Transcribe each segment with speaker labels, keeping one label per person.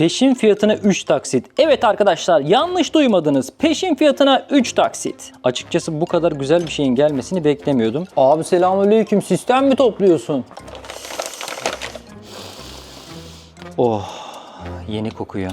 Speaker 1: Peşin fiyatına 3 taksit. Evet arkadaşlar yanlış duymadınız. Peşin fiyatına 3 taksit. Açıkçası bu kadar güzel bir şeyin gelmesini beklemiyordum. Abi selamünaleyküm. Sistem mi topluyorsun? Oh yeni kokuyor.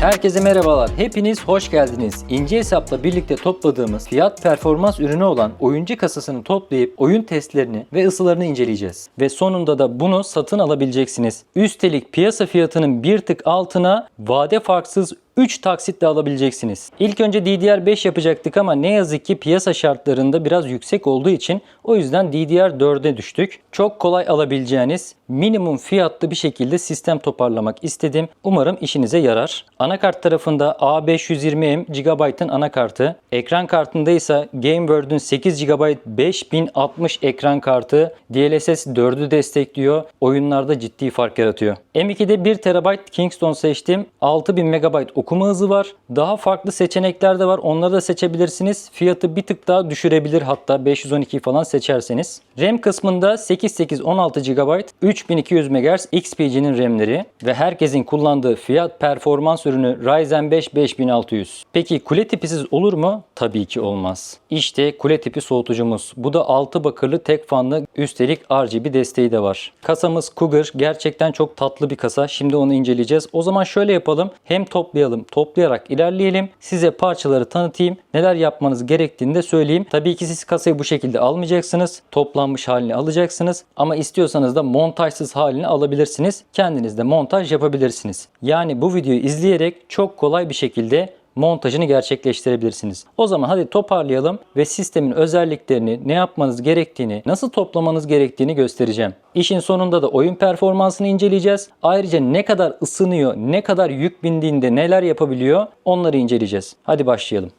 Speaker 1: Herkese merhabalar. Hepiniz hoş geldiniz. İnce hesapla birlikte topladığımız fiyat performans ürünü olan oyuncu kasasını toplayıp oyun testlerini ve ısılarını inceleyeceğiz. Ve sonunda da bunu satın alabileceksiniz. Üstelik piyasa fiyatının bir tık altına vade farksız 3 taksitle alabileceksiniz. İlk önce DDR5 yapacaktık ama ne yazık ki piyasa şartlarında biraz yüksek olduğu için o yüzden DDR4'e düştük. Çok kolay alabileceğiniz minimum fiyatlı bir şekilde sistem toparlamak istedim. Umarım işinize yarar. Anakart tarafında A520M GB'ın anakartı. Ekran kartında ise GameWorld'un 8 GB 5060 ekran kartı DLSS 4'ü destekliyor. Oyunlarda ciddi fark yaratıyor. M2'de 1 TB Kingston seçtim. 6000 MB hızı var. Daha farklı seçenekler de var. Onları da seçebilirsiniz. Fiyatı bir tık daha düşürebilir hatta 512 falan seçerseniz. RAM kısmında 8816 GB 3200 MHz XPG'nin RAM'leri ve herkesin kullandığı fiyat performans ürünü Ryzen 5 5600. Peki kule tipisiz olur mu? Tabii ki olmaz. İşte kule tipi soğutucumuz. Bu da 6 bakırlı tek fanlı üstelik RGB desteği de var. Kasamız Cougar. Gerçekten çok tatlı bir kasa. Şimdi onu inceleyeceğiz. O zaman şöyle yapalım. Hem toplayalım, toplayarak ilerleyelim. Size parçaları tanıtayım. Neler yapmanız gerektiğini de söyleyeyim. Tabii ki siz kasayı bu şekilde almayacaksınız. Toplanmış halini alacaksınız. Ama istiyorsanız da montajsız halini alabilirsiniz. Kendiniz de montaj yapabilirsiniz. Yani bu videoyu izleyerek çok kolay bir şekilde montajını gerçekleştirebilirsiniz. O zaman hadi toparlayalım ve sistemin özelliklerini, ne yapmanız gerektiğini, nasıl toplamanız gerektiğini göstereceğim. İşin sonunda da oyun performansını inceleyeceğiz. Ayrıca ne kadar ısınıyor, ne kadar yük bindiğinde neler yapabiliyor onları inceleyeceğiz. Hadi başlayalım.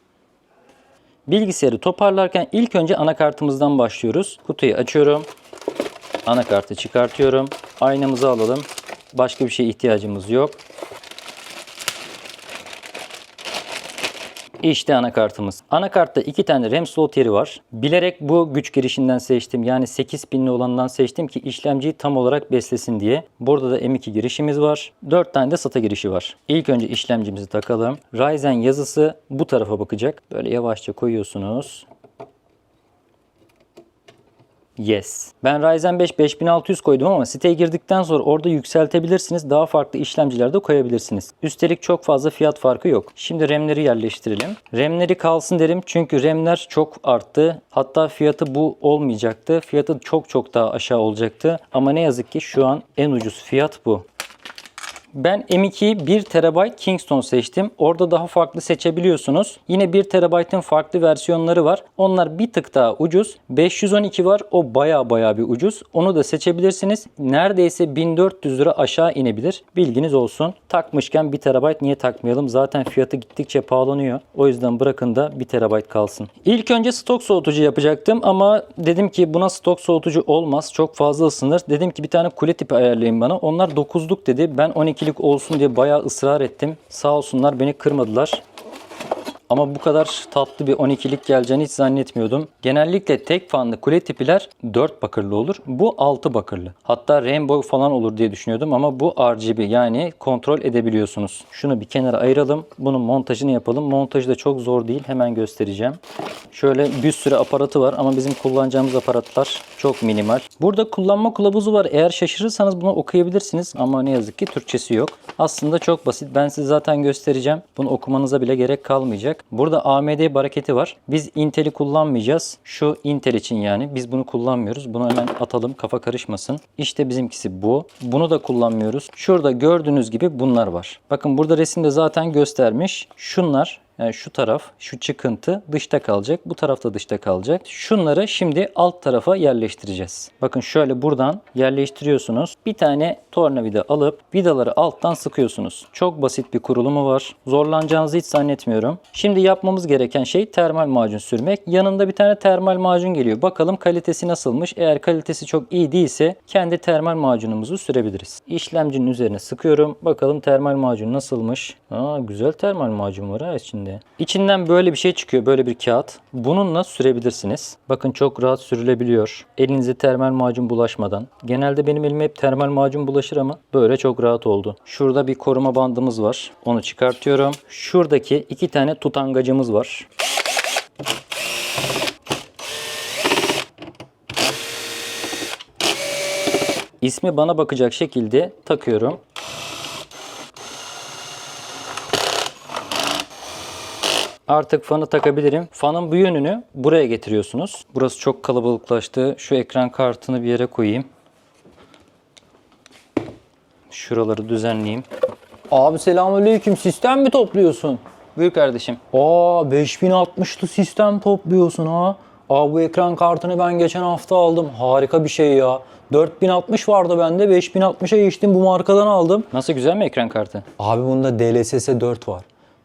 Speaker 1: Bilgisayarı toparlarken ilk önce anakartımızdan başlıyoruz. Kutuyu açıyorum. Anakartı çıkartıyorum. Aynamızı alalım. Başka bir şeye ihtiyacımız yok. İşte anakartımız. Anakartta iki tane RAM slot yeri var. Bilerek bu güç girişinden seçtim. Yani 8 pinli olandan seçtim ki işlemciyi tam olarak beslesin diye. Burada da M2 girişimiz var. 4 tane de SATA girişi var. İlk önce işlemcimizi takalım. Ryzen yazısı bu tarafa bakacak. Böyle yavaşça koyuyorsunuz. Yes. Ben Ryzen 5 5600 koydum ama siteye girdikten sonra orada yükseltebilirsiniz. Daha farklı işlemciler de koyabilirsiniz. Üstelik çok fazla fiyat farkı yok. Şimdi RAM'leri yerleştirelim. RAM'leri kalsın derim çünkü RAM'ler çok arttı. Hatta fiyatı bu olmayacaktı. Fiyatı çok çok daha aşağı olacaktı. Ama ne yazık ki şu an en ucuz fiyat bu. Ben M2'yi 1 TB Kingston seçtim. Orada daha farklı seçebiliyorsunuz. Yine 1 TB'ın farklı versiyonları var. Onlar bir tık daha ucuz. 512 var. O baya baya bir ucuz. Onu da seçebilirsiniz. Neredeyse 1400 lira aşağı inebilir. Bilginiz olsun. Takmışken 1 TB niye takmayalım? Zaten fiyatı gittikçe pahalanıyor. O yüzden bırakın da 1 TB kalsın. İlk önce stok soğutucu yapacaktım ama dedim ki buna stok soğutucu olmaz. Çok fazla ısınır. Dedim ki bir tane kule tipi ayarlayın bana. Onlar 9'luk dedi. Ben 12 12'lik olsun diye bayağı ısrar ettim. Sağ olsunlar beni kırmadılar. Ama bu kadar tatlı bir 12'lik geleceğini hiç zannetmiyordum. Genellikle tek fanlı kule tipiler 4 bakırlı olur. Bu 6 bakırlı. Hatta rainbow falan olur diye düşünüyordum ama bu RGB yani kontrol edebiliyorsunuz. Şunu bir kenara ayıralım. Bunun montajını yapalım. Montajı da çok zor değil. Hemen göstereceğim. Şöyle bir sürü aparatı var ama bizim kullanacağımız aparatlar çok minimal. Burada kullanma kılavuzu var. Eğer şaşırırsanız bunu okuyabilirsiniz ama ne yazık ki Türkçesi yok. Aslında çok basit. Ben size zaten göstereceğim. Bunu okumanıza bile gerek kalmayacak. Burada AMD baraketi var. Biz Intel'i kullanmayacağız. Şu Intel için yani. Biz bunu kullanmıyoruz. Bunu hemen atalım kafa karışmasın. İşte bizimkisi bu. Bunu da kullanmıyoruz. Şurada gördüğünüz gibi bunlar var. Bakın burada resimde zaten göstermiş. Şunlar yani şu taraf, şu çıkıntı dışta kalacak. Bu taraf da dışta kalacak. Şunları şimdi alt tarafa yerleştireceğiz. Bakın şöyle buradan yerleştiriyorsunuz. Bir tane tornavida alıp vidaları alttan sıkıyorsunuz. Çok basit bir kurulumu var. Zorlanacağınızı hiç zannetmiyorum. Şimdi yapmamız gereken şey termal macun sürmek. Yanında bir tane termal macun geliyor. Bakalım kalitesi nasılmış. Eğer kalitesi çok iyi değilse kendi termal macunumuzu sürebiliriz. İşlemcinin üzerine sıkıyorum. Bakalım termal macun nasılmış. Aa, güzel termal macun var ha içinde. İçinde. İçinden böyle bir şey çıkıyor. Böyle bir kağıt. Bununla sürebilirsiniz. Bakın çok rahat sürülebiliyor. Elinize termal macun bulaşmadan. Genelde benim elime hep termal macun bulaşır ama böyle çok rahat oldu. Şurada bir koruma bandımız var. Onu çıkartıyorum. Şuradaki iki tane tutangacımız var. İsmi bana bakacak şekilde takıyorum. Artık fanı takabilirim. Fanın bu yönünü buraya getiriyorsunuz. Burası çok kalabalıklaştı. Şu ekran kartını bir yere koyayım. Şuraları düzenleyeyim.
Speaker 2: Abi selamünaleyküm. Sistem mi topluyorsun?
Speaker 1: Buyur kardeşim.
Speaker 2: Aa 5060'lı sistem topluyorsun ha. Aa bu ekran kartını ben geçen hafta aldım. Harika bir şey ya. 4060 vardı bende. 5060'a geçtim. Bu markadan aldım.
Speaker 1: Nasıl güzel mi ekran kartı?
Speaker 2: Abi bunda DLSS 4 var.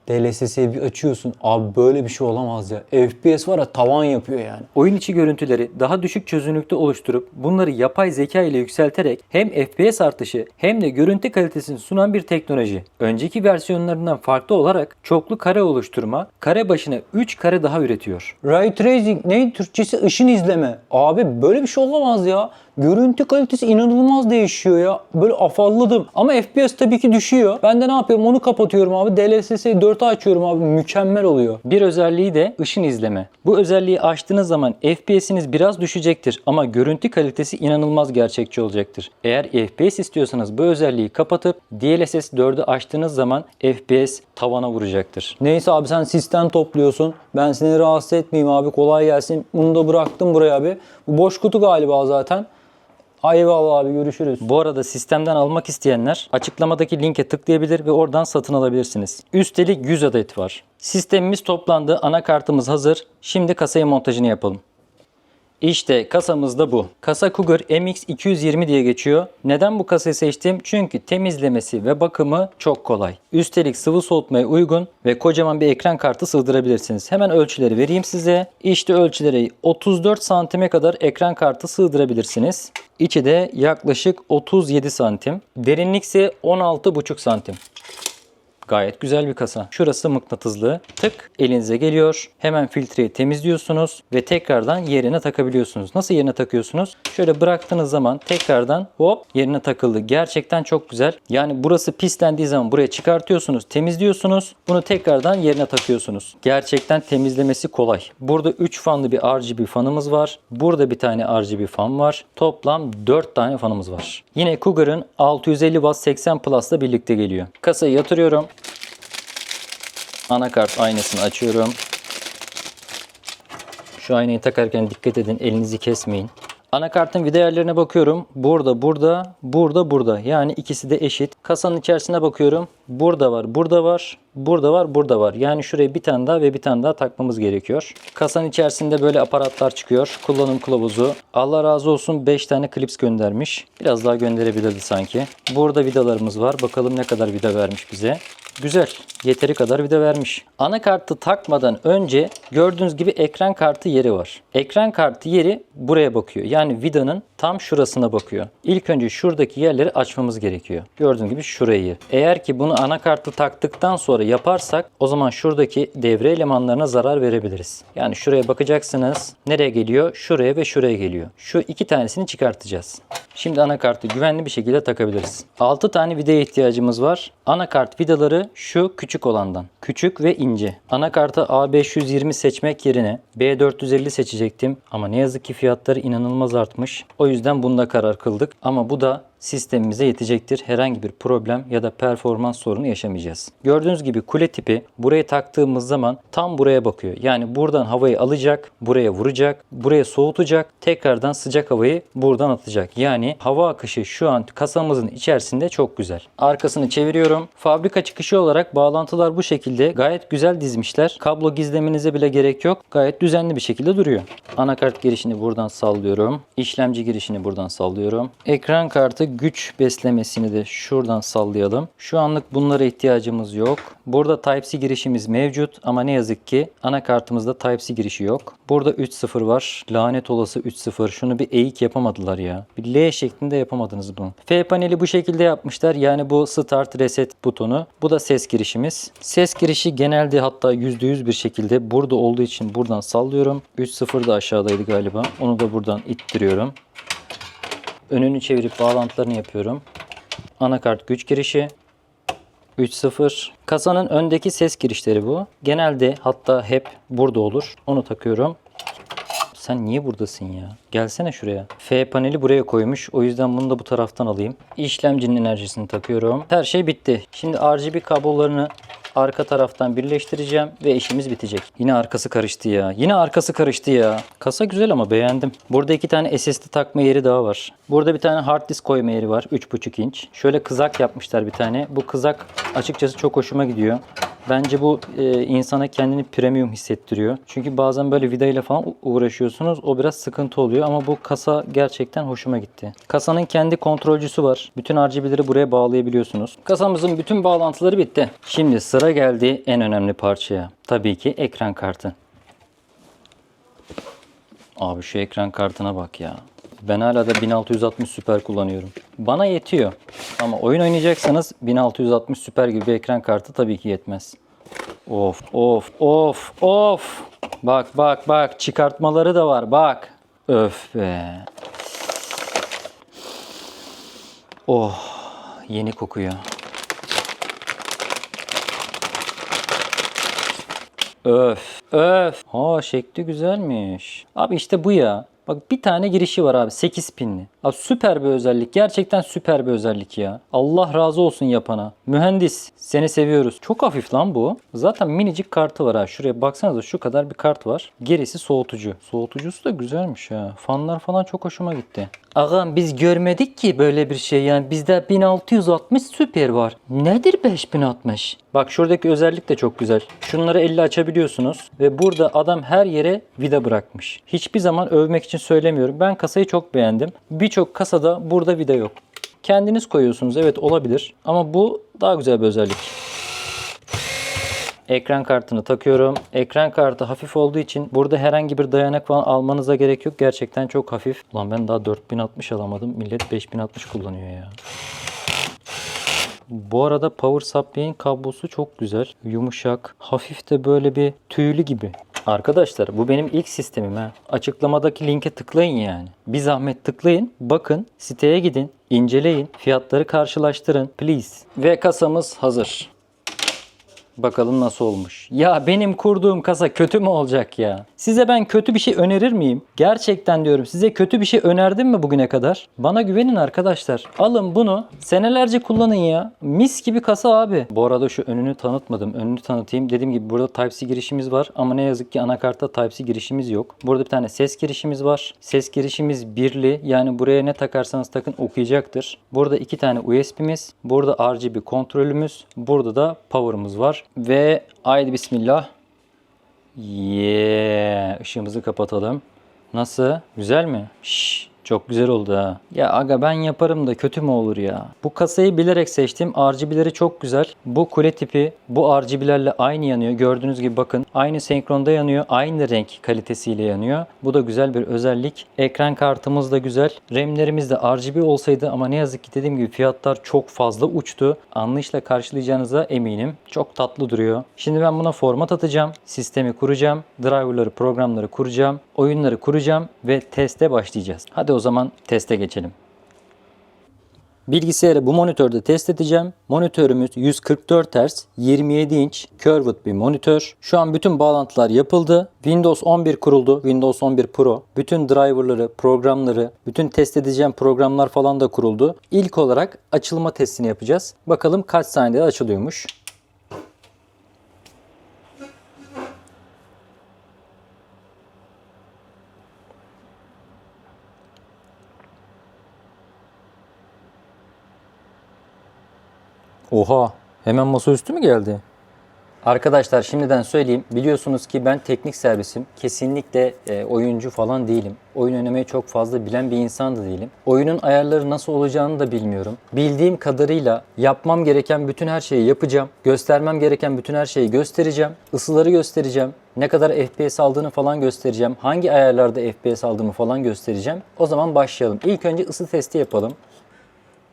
Speaker 2: DLSS'yi bir açıyorsun. Abi böyle bir şey olamaz ya. FPS var ya tavan yapıyor yani.
Speaker 1: Oyun içi görüntüleri daha düşük çözünürlükte oluşturup bunları yapay zeka ile yükselterek hem FPS artışı hem de görüntü kalitesini sunan bir teknoloji. Önceki versiyonlarından farklı olarak çoklu kare oluşturma, kare başına 3 kare daha üretiyor.
Speaker 2: Ray Tracing ne? Türkçesi ışın izleme. Abi böyle bir şey olamaz ya. Görüntü kalitesi inanılmaz değişiyor ya. Böyle afalladım. Ama FPS tabii ki düşüyor. Ben de ne yapıyorum? Onu kapatıyorum abi. DLSS'yi 4'e açıyorum abi. Mükemmel oluyor.
Speaker 1: Bir özelliği de ışın izleme. Bu özelliği açtığınız zaman FPS'iniz biraz düşecektir ama görüntü kalitesi inanılmaz gerçekçi olacaktır. Eğer FPS istiyorsanız bu özelliği kapatıp DLSS 4'ü açtığınız zaman FPS tavana vuracaktır.
Speaker 2: Neyse abi sen sistem topluyorsun. Ben seni rahatsız etmeyeyim abi. Kolay gelsin. Bunu da bıraktım buraya abi. Bu boş kutu galiba zaten. Eyvallah abi görüşürüz.
Speaker 1: Bu arada sistemden almak isteyenler açıklamadaki linke tıklayabilir ve oradan satın alabilirsiniz. Üstelik 100 adet var. Sistemimiz toplandı, anakartımız hazır. Şimdi kasaya montajını yapalım. İşte kasamız da bu. Kasa Cougar MX220 diye geçiyor. Neden bu kasayı seçtim? Çünkü temizlemesi ve bakımı çok kolay. Üstelik sıvı soğutmaya uygun ve kocaman bir ekran kartı sığdırabilirsiniz. Hemen ölçüleri vereyim size. İşte ölçüleri 34 santime kadar ekran kartı sığdırabilirsiniz. İçi de yaklaşık 37 santim. Derinlik ise 16,5 santim. Gayet güzel bir kasa. Şurası mıknatıslı. Tık elinize geliyor. Hemen filtreyi temizliyorsunuz ve tekrardan yerine takabiliyorsunuz. Nasıl yerine takıyorsunuz? Şöyle bıraktığınız zaman tekrardan hop yerine takıldı. Gerçekten çok güzel. Yani burası pislendiği zaman buraya çıkartıyorsunuz, temizliyorsunuz. Bunu tekrardan yerine takıyorsunuz. Gerçekten temizlemesi kolay. Burada 3 fanlı bir RGB fanımız var. Burada bir tane RGB fan var. Toplam 4 tane fanımız var. Yine Cougar'ın 650 Watt 80 Plus'la birlikte geliyor. Kasayı yatırıyorum. Anakart aynasını açıyorum. Şu aynayı takarken dikkat edin elinizi kesmeyin. Anakartın vida yerlerine bakıyorum. Burada, burada, burada, burada. Yani ikisi de eşit. Kasanın içerisine bakıyorum. Burada var, burada var, burada var, burada var. Yani şuraya bir tane daha ve bir tane daha takmamız gerekiyor. Kasanın içerisinde böyle aparatlar çıkıyor. Kullanım kılavuzu. Allah razı olsun 5 tane klips göndermiş. Biraz daha gönderebilirdi sanki. Burada vidalarımız var. Bakalım ne kadar vida vermiş bize. Güzel. Yeteri kadar vida vermiş. Anakartı takmadan önce gördüğünüz gibi ekran kartı yeri var. Ekran kartı yeri buraya bakıyor. Yani vidanın tam şurasına bakıyor. İlk önce şuradaki yerleri açmamız gerekiyor. Gördüğünüz gibi şurayı. Eğer ki bunu anakartı taktıktan sonra yaparsak o zaman şuradaki devre elemanlarına zarar verebiliriz. Yani şuraya bakacaksınız. Nereye geliyor? Şuraya ve şuraya geliyor. Şu iki tanesini çıkartacağız. Şimdi anakartı güvenli bir şekilde takabiliriz. 6 tane vidaya ihtiyacımız var. Anakart vidaları şu küçük olandan. Küçük ve ince. Anakartı A520 seçmek yerine B450 seçecektim. Ama ne yazık ki fiyatları inanılmaz artmış. O yüzden bunda karar kıldık. Ama bu da sistemimize yetecektir. Herhangi bir problem ya da performans sorunu yaşamayacağız. Gördüğünüz gibi kule tipi buraya taktığımız zaman tam buraya bakıyor. Yani buradan havayı alacak, buraya vuracak, buraya soğutacak, tekrardan sıcak havayı buradan atacak. Yani hava akışı şu an kasamızın içerisinde çok güzel. Arkasını çeviriyorum. Fabrika çıkışı olarak bağlantılar bu şekilde gayet güzel dizmişler. Kablo gizlemenize bile gerek yok. Gayet düzenli bir şekilde duruyor. Anakart girişini buradan sallıyorum. İşlemci girişini buradan sallıyorum. Ekran kartı güç beslemesini de şuradan sallayalım. Şu anlık bunlara ihtiyacımız yok. Burada Type-C girişimiz mevcut ama ne yazık ki anakartımızda Type-C girişi yok. Burada 3.0 var. Lanet olası 3.0. Şunu bir eğik yapamadılar ya. Bir L şeklinde yapamadınız bunu. F paneli bu şekilde yapmışlar. Yani bu Start Reset butonu. Bu da ses girişimiz. Ses girişi genelde hatta %100 bir şekilde burada olduğu için buradan sallıyorum. 3.0 da aşağıdaydı galiba. Onu da buradan ittiriyorum. Önünü çevirip bağlantılarını yapıyorum. Anakart güç girişi. 3.0. Kasanın öndeki ses girişleri bu. Genelde hatta hep burada olur. Onu takıyorum. Sen niye buradasın ya? Gelsene şuraya. F paneli buraya koymuş. O yüzden bunu da bu taraftan alayım. İşlemcinin enerjisini takıyorum. Her şey bitti. Şimdi RGB kablolarını arka taraftan birleştireceğim ve işimiz bitecek. Yine arkası karıştı ya. Yine arkası karıştı ya. Kasa güzel ama beğendim. Burada iki tane SSD takma yeri daha var. Burada bir tane hard disk koyma yeri var. 3.5 inç. Şöyle kızak yapmışlar bir tane. Bu kızak açıkçası çok hoşuma gidiyor. Bence bu e, insana kendini premium hissettiriyor. Çünkü bazen böyle vidayla falan u- uğraşıyorsunuz. O biraz sıkıntı oluyor ama bu kasa gerçekten hoşuma gitti. Kasanın kendi kontrolcüsü var. Bütün RGB'leri buraya bağlayabiliyorsunuz. Kasamızın bütün bağlantıları bitti. Şimdi sıra geldi en önemli parçaya. Tabii ki ekran kartı. Abi şu ekran kartına bak ya. Ben hala da 1660 Super kullanıyorum. Bana yetiyor. Ama oyun oynayacaksanız 1660 Super gibi bir ekran kartı tabii ki yetmez. Of of of of. Bak bak bak çıkartmaları da var bak. Öf be. Oh yeni kokuyor. Öf, öf. Ha şekli güzelmiş. Abi işte bu ya. Bak bir tane girişi var abi 8 pinli. Abi süper bir özellik. Gerçekten süper bir özellik ya. Allah razı olsun yapana. Mühendis seni seviyoruz. Çok hafif lan bu. Zaten minicik kartı var ha. Şuraya baksanıza şu kadar bir kart var. Gerisi soğutucu. Soğutucusu da güzelmiş ha. Fanlar falan çok hoşuma gitti. Ağam biz görmedik ki böyle bir şey yani bizde 1660 süper var. Nedir 5060? Bak şuradaki özellik de çok güzel. Şunları elle açabiliyorsunuz ve burada adam her yere vida bırakmış. Hiçbir zaman övmek için söylemiyorum. Ben kasayı çok beğendim. Birçok kasada burada vida yok. Kendiniz koyuyorsunuz evet olabilir ama bu daha güzel bir özellik. Ekran kartını takıyorum. Ekran kartı hafif olduğu için burada herhangi bir dayanak falan almanıza gerek yok. Gerçekten çok hafif. Ulan ben daha 4060 alamadım. Millet 5060 kullanıyor ya. Bu arada power supply'in kablosu çok güzel. Yumuşak. Hafif de böyle bir tüylü gibi. Arkadaşlar bu benim ilk sistemim ha. Açıklamadaki linke tıklayın yani. Bir zahmet tıklayın. Bakın siteye gidin. inceleyin. Fiyatları karşılaştırın. Please. Ve kasamız hazır. Bakalım nasıl olmuş. Ya benim kurduğum kasa kötü mü olacak ya? Size ben kötü bir şey önerir miyim? Gerçekten diyorum size kötü bir şey önerdim mi bugüne kadar? Bana güvenin arkadaşlar. Alın bunu senelerce kullanın ya. Mis gibi kasa abi. Bu arada şu önünü tanıtmadım. Önünü tanıtayım. Dediğim gibi burada Type-C girişimiz var ama ne yazık ki anakartta Type-C girişimiz yok. Burada bir tane ses girişimiz var. Ses girişimiz birli. Yani buraya ne takarsanız takın okuyacaktır. Burada iki tane USB'miz. Burada RGB kontrolümüz. Burada da power'ımız var. Ve haydi bismillah. Yeah. Işığımızı kapatalım. Nasıl? Güzel mi? Şşş. Çok güzel oldu ha. Ya aga ben yaparım da kötü mü olur ya? Bu kasayı bilerek seçtim. RGB'leri çok güzel. Bu kule tipi bu RGB'lerle aynı yanıyor. Gördüğünüz gibi bakın. Aynı senkronda yanıyor. Aynı renk kalitesiyle yanıyor. Bu da güzel bir özellik. Ekran kartımız da güzel. RAM'lerimiz de RGB olsaydı ama ne yazık ki dediğim gibi fiyatlar çok fazla uçtu. Anlayışla karşılayacağınıza eminim. Çok tatlı duruyor. Şimdi ben buna format atacağım. Sistemi kuracağım. Driverları, programları kuracağım. Oyunları kuracağım ve teste başlayacağız. Hadi o zaman teste geçelim. Bilgisayarı bu monitörde test edeceğim. Monitörümüz 144 Hz, 27 inç curved bir monitör. Şu an bütün bağlantılar yapıldı. Windows 11 kuruldu. Windows 11 Pro. Bütün driverları, programları, bütün test edeceğim programlar falan da kuruldu. İlk olarak açılma testini yapacağız. Bakalım kaç saniyede açılıyormuş. Oha, hemen masaüstü mü geldi? Arkadaşlar şimdiden söyleyeyim. Biliyorsunuz ki ben teknik servisim. Kesinlikle e, oyuncu falan değilim. Oyun oynamayı çok fazla bilen bir insan da değilim. Oyunun ayarları nasıl olacağını da bilmiyorum. Bildiğim kadarıyla yapmam gereken bütün her şeyi yapacağım. Göstermem gereken bütün her şeyi göstereceğim. Isıları göstereceğim. Ne kadar FPS aldığını falan göstereceğim. Hangi ayarlarda FPS aldığımı falan göstereceğim. O zaman başlayalım. İlk önce ısı testi yapalım.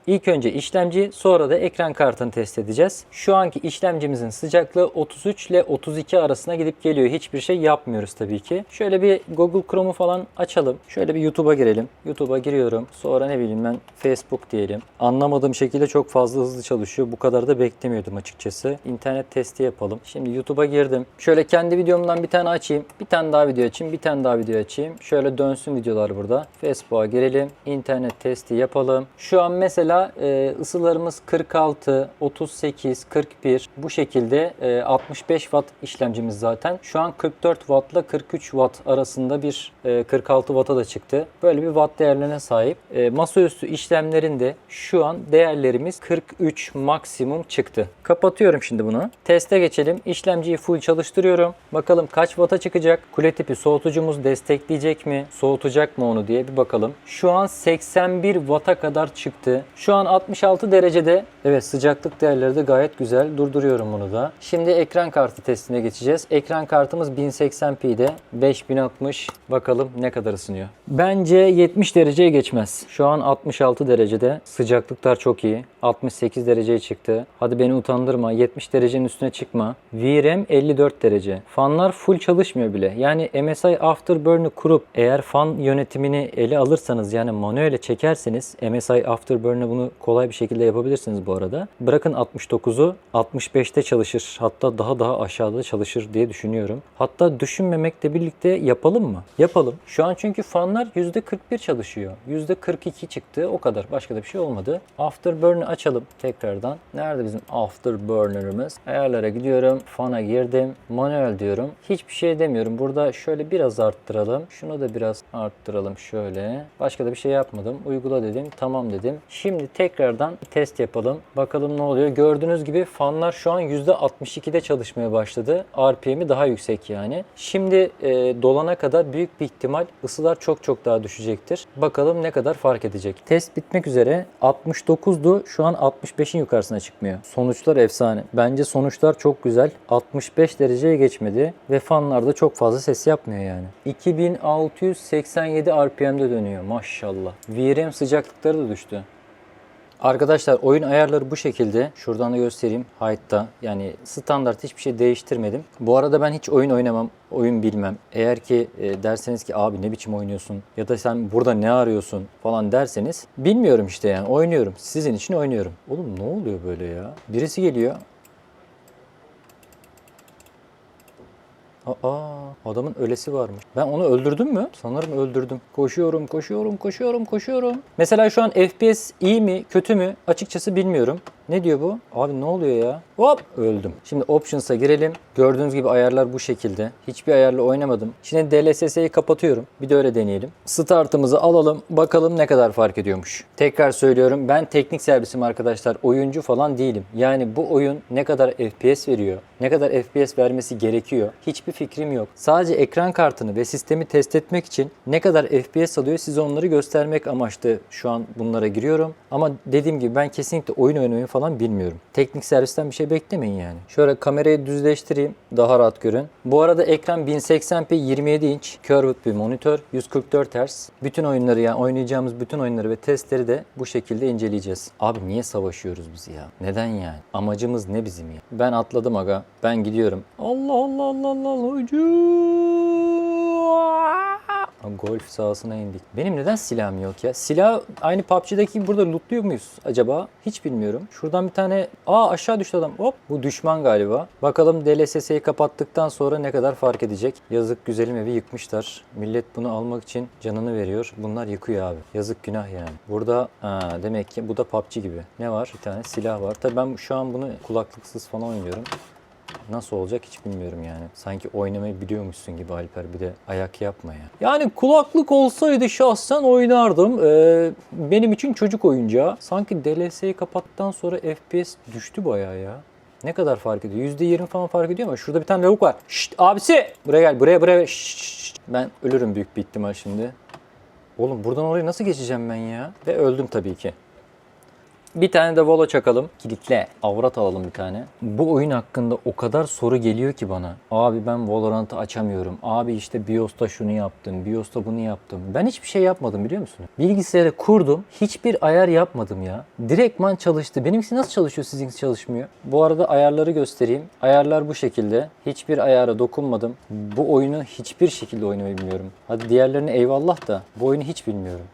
Speaker 1: İlk önce işlemci, sonra da ekran kartını test edeceğiz. Şu anki işlemcimizin sıcaklığı 33 ile 32 arasına gidip geliyor. Hiçbir şey yapmıyoruz tabii ki. Şöyle bir Google Chrome'u falan açalım. Şöyle bir YouTube'a girelim. YouTube'a giriyorum. Sonra ne bileyim ben Facebook diyelim. Anlamadığım şekilde çok fazla hızlı çalışıyor. Bu kadar da beklemiyordum açıkçası. İnternet testi yapalım. Şimdi YouTube'a girdim. Şöyle kendi videomdan bir tane açayım. Bir tane daha video açayım. Bir tane daha video açayım. Şöyle dönsün videolar burada. Facebook'a girelim. İnternet testi yapalım. Şu an mesela e, ısılarımız 46, 38, 41 bu şekilde e, 65 watt işlemcimiz zaten. Şu an 44 watt ile 43 watt arasında bir e, 46 watt'a da çıktı. Böyle bir watt değerlerine sahip. E, masaüstü işlemlerinde şu an değerlerimiz 43 maksimum çıktı. Kapatıyorum şimdi bunu. Teste geçelim. İşlemciyi full çalıştırıyorum. Bakalım kaç watt'a çıkacak? Kule tipi soğutucumuz destekleyecek mi? Soğutacak mı onu diye bir bakalım. Şu an 81 watt'a kadar çıktı. Şu an 66 derecede. Evet sıcaklık değerleri de gayet güzel. Durduruyorum bunu da. Şimdi ekran kartı testine geçeceğiz. Ekran kartımız 1080p'de 5060. Bakalım ne kadar ısınıyor. Bence 70 dereceye geçmez. Şu an 66 derecede. Sıcaklıklar çok iyi. 68 dereceye çıktı. Hadi beni utandırma. 70 derecenin üstüne çıkma. VRAM 54 derece. Fanlar full çalışmıyor bile. Yani MSI Afterburn'u kurup eğer fan yönetimini ele alırsanız yani manuele çekerseniz MSI Afterburn'u bunu kolay bir şekilde yapabilirsiniz bu arada. Bırakın 69'u 65'te çalışır. Hatta daha daha aşağıda çalışır diye düşünüyorum. Hatta düşünmemekle birlikte yapalım mı? Yapalım. Şu an çünkü fanlar %41 çalışıyor. %42 çıktı. O kadar. Başka da bir şey olmadı. Afterburn'u açalım tekrardan. Nerede bizim Afterburner'ımız? Ayarlara gidiyorum. Fan'a girdim. Manuel diyorum. Hiçbir şey demiyorum. Burada şöyle biraz arttıralım. Şunu da biraz arttıralım şöyle. Başka da bir şey yapmadım. Uygula dedim. Tamam dedim. Şimdi tekrardan test yapalım. Bakalım ne oluyor. Gördüğünüz gibi fanlar şu an %62'de çalışmaya başladı. RPM'i daha yüksek yani. Şimdi e, dolana kadar büyük bir ihtimal ısılar çok çok daha düşecektir. Bakalım ne kadar fark edecek. Test bitmek üzere. 69'du. Şu an 65'in yukarısına çıkmıyor. Sonuçlar efsane. Bence sonuçlar çok güzel. 65 dereceye geçmedi ve fanlarda çok fazla ses yapmıyor yani. 2687 RPM'de dönüyor maşallah. VRM sıcaklıkları da düştü. Arkadaşlar oyun ayarları bu şekilde. Şuradan da göstereyim. Hide'da. Yani standart hiçbir şey değiştirmedim. Bu arada ben hiç oyun oynamam. Oyun bilmem. Eğer ki e, derseniz ki abi ne biçim oynuyorsun ya da sen burada ne arıyorsun falan derseniz bilmiyorum işte yani oynuyorum. Sizin için oynuyorum. Oğlum ne oluyor böyle ya? Birisi geliyor. Aa, adamın ölesi varmış. Ben onu öldürdüm mü? Sanırım öldürdüm. Koşuyorum, koşuyorum, koşuyorum, koşuyorum. Mesela şu an FPS iyi mi, kötü mü? Açıkçası bilmiyorum. Ne diyor bu? Abi ne oluyor ya? Hop öldüm. Şimdi Options'a girelim. Gördüğünüz gibi ayarlar bu şekilde. Hiçbir ayarla oynamadım. Şimdi DLSS'yi kapatıyorum. Bir de öyle deneyelim. Startımızı alalım. Bakalım ne kadar fark ediyormuş. Tekrar söylüyorum. Ben teknik servisim arkadaşlar. Oyuncu falan değilim. Yani bu oyun ne kadar FPS veriyor? Ne kadar FPS vermesi gerekiyor? Hiçbir fikrim yok. Sadece ekran kartını ve sistemi test etmek için ne kadar FPS alıyor size onları göstermek amaçlı şu an bunlara giriyorum. Ama dediğim gibi ben kesinlikle oyun oynamayı falan bilmiyorum. Teknik servisten bir şey beklemeyin yani. Şöyle kamerayı düzleştireyim daha rahat görün. Bu arada ekran 1080p 27 inç curved bir monitör 144 Hz. Bütün oyunları yani oynayacağımız bütün oyunları ve testleri de bu şekilde inceleyeceğiz. Abi niye savaşıyoruz biz ya? Neden yani? Amacımız ne bizim ya? Ben atladım aga. Ben gidiyorum. Allah Allah Allah Allah hocam. Golf sahasına indik. Benim neden silahım yok ya? Silah aynı PUBG'deki burada lootluyor muyuz acaba? Hiç bilmiyorum. Şuradan bir tane... Aa aşağı düştü adam. Hop bu düşman galiba. Bakalım DLSS'yi kapattıktan sonra ne kadar fark edecek? Yazık güzelim evi yıkmışlar. Millet bunu almak için canını veriyor. Bunlar yıkıyor abi. Yazık günah yani. Burada ha, demek ki bu da PUBG gibi. Ne var? Bir tane silah var. Tabii ben şu an bunu kulaklıksız falan oynuyorum. Nasıl olacak hiç bilmiyorum yani. Sanki oynamayı biliyormuşsun gibi Alper bir de ayak yapma ya. Yani kulaklık olsaydı şahsen oynardım. Ee, benim için çocuk oyuncağı. Sanki DLS'yi kapattıktan sonra FPS düştü bayağı ya. Ne kadar fark ediyor? %20 falan fark ediyor ama şurada bir tane lavuk var. Şşt abisi! Buraya gel buraya buraya. Şşt. Ben ölürüm büyük bir ihtimal şimdi. Oğlum buradan oraya nasıl geçeceğim ben ya? Ve öldüm tabii ki. Bir tane de Volo çakalım. Kilitle. Avrat alalım bir tane. Bu oyun hakkında o kadar soru geliyor ki bana. Abi ben Valorant'ı açamıyorum. Abi işte BIOS'ta şunu yaptım. BIOS'ta bunu yaptım. Ben hiçbir şey yapmadım biliyor musun? Bilgisayarı kurdum. Hiçbir ayar yapmadım ya. Direktman çalıştı. Benimkisi nasıl çalışıyor sizinkisi çalışmıyor? Bu arada ayarları göstereyim. Ayarlar bu şekilde. Hiçbir ayara dokunmadım. Bu oyunu hiçbir şekilde oynamayı bilmiyorum. Hadi diğerlerini eyvallah da bu oyunu hiç bilmiyorum.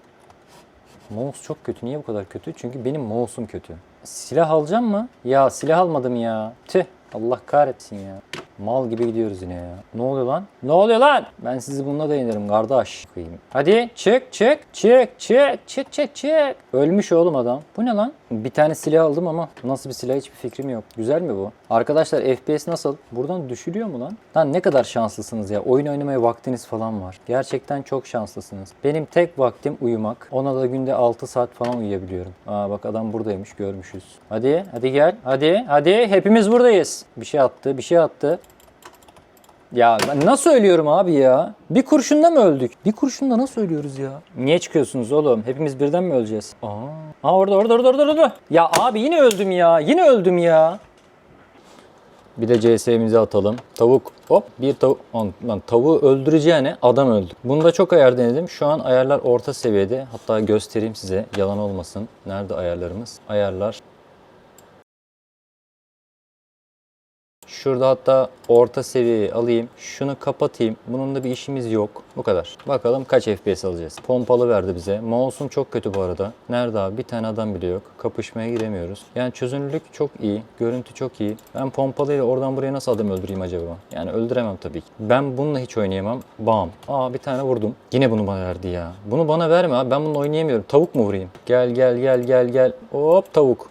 Speaker 1: Mouse çok kötü. Niye bu kadar kötü? Çünkü benim mouse'um kötü. Silah alacağım mı? Ya silah almadım ya. Tüh. Allah kahretsin ya. Mal gibi gidiyoruz yine ya. Ne oluyor lan? Ne oluyor lan? Ben sizi bununla da yenerim kardeş. Hadi çık çık çık çık çık çık çık. Ölmüş oğlum adam. Bu ne lan? Bir tane silah aldım ama nasıl bir silah hiçbir fikrim yok. Güzel mi bu? Arkadaşlar FPS nasıl? Buradan düşülüyor mu lan? Lan ne kadar şanslısınız ya. Oyun oynamaya vaktiniz falan var. Gerçekten çok şanslısınız. Benim tek vaktim uyumak. Ona da günde 6 saat falan uyuyabiliyorum. Aa bak adam buradaymış görmüşüz. Hadi hadi gel. Hadi hadi hepimiz buradayız. Bir şey attı bir şey attı. Ya ben nasıl ölüyorum abi ya? Bir kurşunda mı öldük? Bir kurşunda nasıl ölüyoruz ya? Niye çıkıyorsunuz oğlum? Hepimiz birden mi öleceğiz? Aa, Aa orada orada orada orada orada. Ya abi yine öldüm ya. Yine öldüm ya. Bir de CS'mizi atalım. Tavuk. Hop bir tavuk. Lan, tavuğu öldüreceğine adam öldü. Bunda çok ayar denedim. Şu an ayarlar orta seviyede. Hatta göstereyim size. Yalan olmasın. Nerede ayarlarımız? Ayarlar. Şurada hatta orta seviyeyi alayım. Şunu kapatayım. Bununla bir işimiz yok. Bu kadar. Bakalım kaç FPS alacağız. Pompalı verdi bize. Mouse'um çok kötü bu arada. Nerede abi? Bir tane adam bile yok. Kapışmaya giremiyoruz. Yani çözünürlük çok iyi. Görüntü çok iyi. Ben pompalıyla oradan buraya nasıl adam öldüreyim acaba? Yani öldüremem tabii ki. Ben bununla hiç oynayamam. Bam. Aa bir tane vurdum. Yine bunu bana verdi ya. Bunu bana verme abi. Ben bununla oynayamıyorum. Tavuk mu vurayım? Gel gel gel gel gel. Hop tavuk.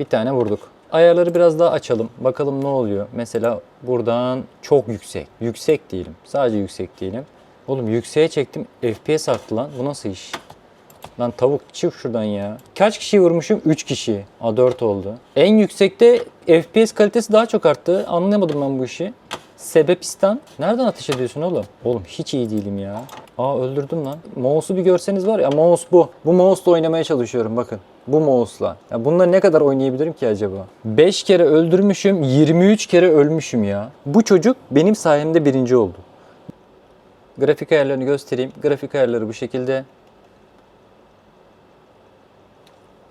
Speaker 1: Bir tane vurduk. Ayarları biraz daha açalım. Bakalım ne oluyor. Mesela buradan çok yüksek. Yüksek değilim. Sadece yüksek değilim. Oğlum yükseğe çektim. FPS arttı lan. Bu nasıl iş? Lan tavuk çık şuradan ya. Kaç kişi vurmuşum? 3 kişi. A 4 oldu. En yüksekte FPS kalitesi daha çok arttı. Anlayamadım ben bu işi. Sebepistan. Nereden ateş ediyorsun oğlum? Oğlum hiç iyi değilim ya. Aa öldürdüm lan. Mouse'u bir görseniz var ya mouse bu. Bu mouse'la oynamaya çalışıyorum bakın. Bu mouse'la. Ya bununla ne kadar oynayabilirim ki acaba? 5 kere öldürmüşüm, 23 kere ölmüşüm ya. Bu çocuk benim sayemde birinci oldu. Grafik ayarlarını göstereyim. Grafik ayarları bu şekilde.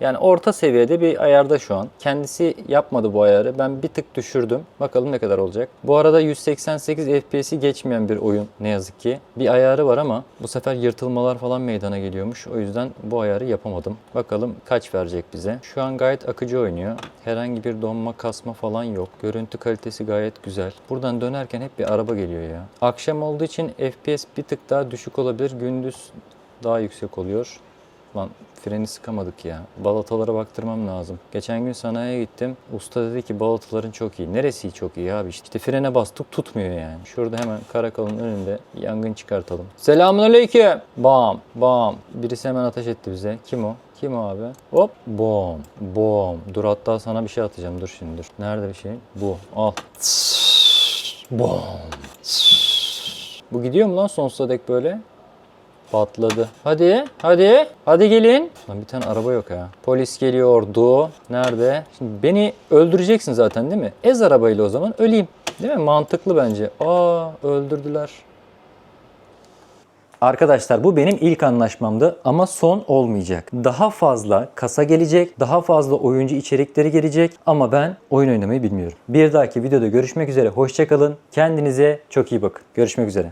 Speaker 1: Yani orta seviyede bir ayarda şu an. Kendisi yapmadı bu ayarı. Ben bir tık düşürdüm. Bakalım ne kadar olacak. Bu arada 188 FPS'i geçmeyen bir oyun ne yazık ki. Bir ayarı var ama bu sefer yırtılmalar falan meydana geliyormuş. O yüzden bu ayarı yapamadım. Bakalım kaç verecek bize. Şu an gayet akıcı oynuyor. Herhangi bir donma kasma falan yok. Görüntü kalitesi gayet güzel. Buradan dönerken hep bir araba geliyor ya. Akşam olduğu için FPS bir tık daha düşük olabilir. Gündüz daha yüksek oluyor. Lan freni sıkamadık ya. Balatalara baktırmam lazım. Geçen gün sanayiye gittim. Usta dedi ki balataların çok iyi. Neresi çok iyi abi? İşte frene bastık tutmuyor yani. Şurada hemen karakolun önünde yangın çıkartalım. Selamünaleyküm. Bam bam. Birisi hemen ateş etti bize. Kim o? Kim abi? Hop. Bom. Bom. Dur hatta sana bir şey atacağım. Dur şimdi dur. Nerede bir şey? Bu. Al. Bom. Bu gidiyor mu lan sonsuza dek böyle? Patladı. Hadi, hadi, hadi gelin. Lan bir tane araba yok ha. Polis geliyordu. Nerede? Şimdi beni öldüreceksin zaten değil mi? Ez arabayla o zaman öleyim. Değil mi? Mantıklı bence. Aa, öldürdüler. Arkadaşlar bu benim ilk anlaşmamdı ama son olmayacak. Daha fazla kasa gelecek, daha fazla oyuncu içerikleri gelecek ama ben oyun oynamayı bilmiyorum. Bir dahaki videoda görüşmek üzere. Hoşçakalın. Kendinize çok iyi bakın. Görüşmek üzere.